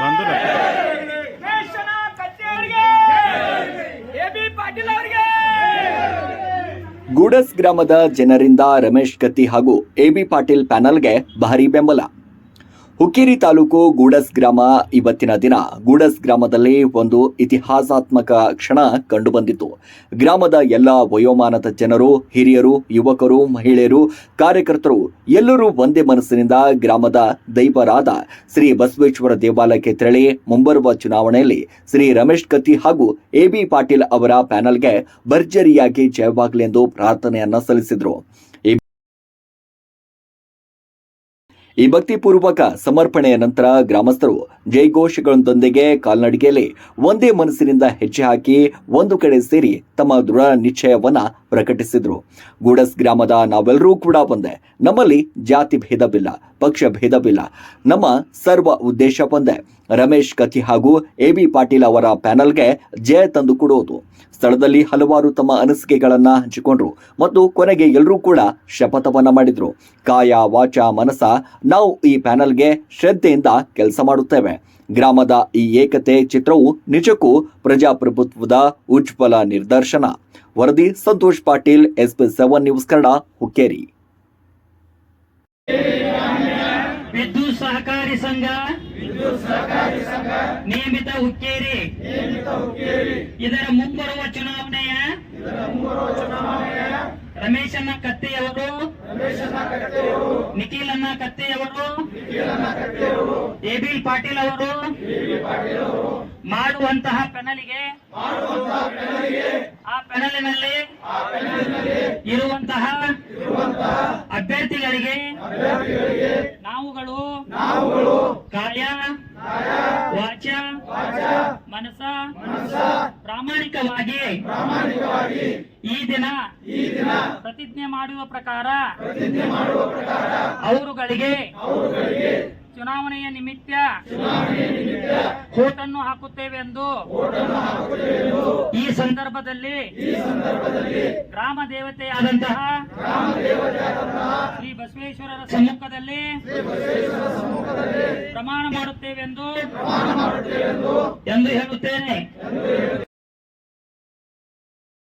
ಬಂದ್ರ ಮೇಷನ ಕಟ್ಟೆಯವರಿಗೆ ಎ ಬಿ ಪಾಟೀಲ್ ಅವರಿಗೆ! ಗೂಡಸ್ ಗ್ರಾಮದ ಜನರಿಂದ ರಮೇಶ್ ಗತ್ತಿ ಹಾಗೂ ಎಬಿ ಪಾಟೀಲ್ ಪ್ಯಾನಲ್ಗೆ ಭಾರಿ ಬೆಂಬಲ. ಹುಕ್ಕೇರಿ ತಾಲೂಕು ಗೂಡಸ್ ಗ್ರಾಮ ಇವತ್ತಿನ ದಿನ. ಗೂಡಸ್ ಗ್ರಾಮದಲ್ಲಿ ಒಂದು ಇತಿಹಾಸಾತ್ಮಕ ಕ್ಷಣ ಕಂಡುಬಂದಿತ್ತು. ಗ್ರಾಮದ ಎಲ್ಲ ವಯೋಮಾನದ ಜನರು, ಹಿರಿಯರು, ಯುವಕರು, ಮಹಿಳೆಯರು, ಕಾರ್ಯಕರ್ತರು ಎಲ್ಲರೂ ಒಂದೇ ಮನಸ್ಸಿನಿಂದ ಗ್ರಾಮದ ದೈವರಾದ ಶ್ರೀ ಬಸವೇಶ್ವರ ದೇವಾಲಯಕ್ಕೆ ತೆರಳಿ ಮುಂಬರುವ ಚುನಾವಣೆಯಲ್ಲಿ ಶ್ರೀ ರಮೇಶ್ ಕತ್ತಿ ಹಾಗೂ ಎಬಿ ಪಾಟೀಲ್ ಅವರ ಪ್ಯಾನಲ್ಗೆ ಭರ್ಜರಿಯಾಗಿ ಜಯವಾಗಲಿ ಎಂದು ಪ್ರಾರ್ಥನೆಯನ್ನ ಸಲ್ಲಿಸಿದರು. ಈ ಭಕ್ತಿಪೂರ್ವಕ ಸಮರ್ಪಣೆಯ ನಂತರ ಗ್ರಾಮಸ್ಥರು ಜೈಘೋಷಗಳೊಂದಿಗೆ ಕಾಲ್ನಡಿಗೆಯಲ್ಲಿ ಒಂದೇ ಮನಸ್ಸಿನಿಂದ ಹೆಜ್ಜೆ ಹಾಕಿ ಒಂದು ಕಡೆ ಸೇರಿ ತಮ್ಮ ದೃಢ ನಿಶ್ಚಯವನ್ನ ಪ್ರಕಟಿಸಿದ್ರು. ಗೂಡಸ್ ಗ್ರಾಮದ ನಾವೆಲ್ಲರೂ ಕೂಡ ಬಂದೆ. ನಮ್ಮಲ್ಲಿ ಜಾತಿ ಭೇದವಿಲ್ಲ, ಪಕ್ಷ ಭೇದವಿಲ್ಲ. ನಮ್ಮ ಸರ್ವ ಉದ್ದೇಶ ಬಂದೆ. ರಮೇಶ್ ಕಥಿ ಹಾಗೂ ಎ ಬಿ ಪಾಟೀಲ್ ಅವರ ಪ್ಯಾನಲ್ಗೆ ಜಯ ತಂದು ಕೊಡುವುದು ಸ್ಥಳದಲ್ಲಿ ಹಲವಾರು ತಮ್ಮ ಅನಿಸಿಕೆಗಳನ್ನು ಹಂಚಿಕೊಂಡ್ರು ಮತ್ತು ಕೊನೆಗೆ ಎಲ್ಲರೂ ಕೂಡ ಶಪಥವನ್ನ ಮಾಡಿದ್ರು. ಕಾಯ, ವಾಚ ಮನಸ ನಾವು ಈ ಪ್ಯಾನಲ್ಗೆ ಶ್ರದ್ಧೆಯಿಂದ ಕೆಲಸ ಮಾಡುತ್ತೇವೆ. ಗ್ರಾಮದ ಈ ಏಕತೆ ಚಿತ್ರವು ನಿಜಕ್ಕೂ ಪ್ರಜಾಪ್ರಭುತ್ವದ ಉಜ್ವಲ ನಿದರ್ಶನ. ವರದಿ Santosh Patil SP seven news Kannada Hukkeri. ವಿದ್ಯುತ್ ಸಹಕಾರಿ ಸಂಘ ನಿಯಮಿತ ಹುಕ್ಕೇರಿ. ಇದರ ಮುಂಬರುವ ಚುನಾವಣೆಯ ರಮೇಶನ ಕತ್ತೆಯವರು ನಿಖಿಲನ್ನ ಕತ್ತೆಯವರು. ಎ ಬಿ ಪಾಟೀಲ್ ಅವರು. ಮಾಡುವಂತಹ ಪೆನಲಿಗೆ ಆ ಪೆನಲಿನಲ್ಲಿ ಇರುವಂತಹ ಅಭ್ಯರ್ಥಿಗಳಿಗೆ ನಾವುಗಳು ಕಾಯ ವಾಚ ಮನಸ ಪ್ರಾಮಾಣಿಕವಾಗಿ ಈ ದಿನ ಪ್ರತಿಜ್ಞೆ ಮಾಡುವ ಪ್ರಕಾರ ಅವರುಗಳಿಗೆ ಚುನಾವಣೆಯ ನಿಮಿತ್ತ ಕೋಟನ್ನು ಹಾಕುತ್ತೇವೆ ಎಂದು ಈ ಸಂದರ್ಭದಲ್ಲಿ ಗ್ರಾಮ ದೇವತೆಯಾದಂತಹ ಶ್ರೀ ಬಸವೇಶ್ವರರ ಸಮ್ಮುಖದಲ್ಲಿ ಪ್ರಮಾಣ ಮಾಡುತ್ತೇವೆಂದು ಎಂದು ಹೇಳುತ್ತೇನೆ.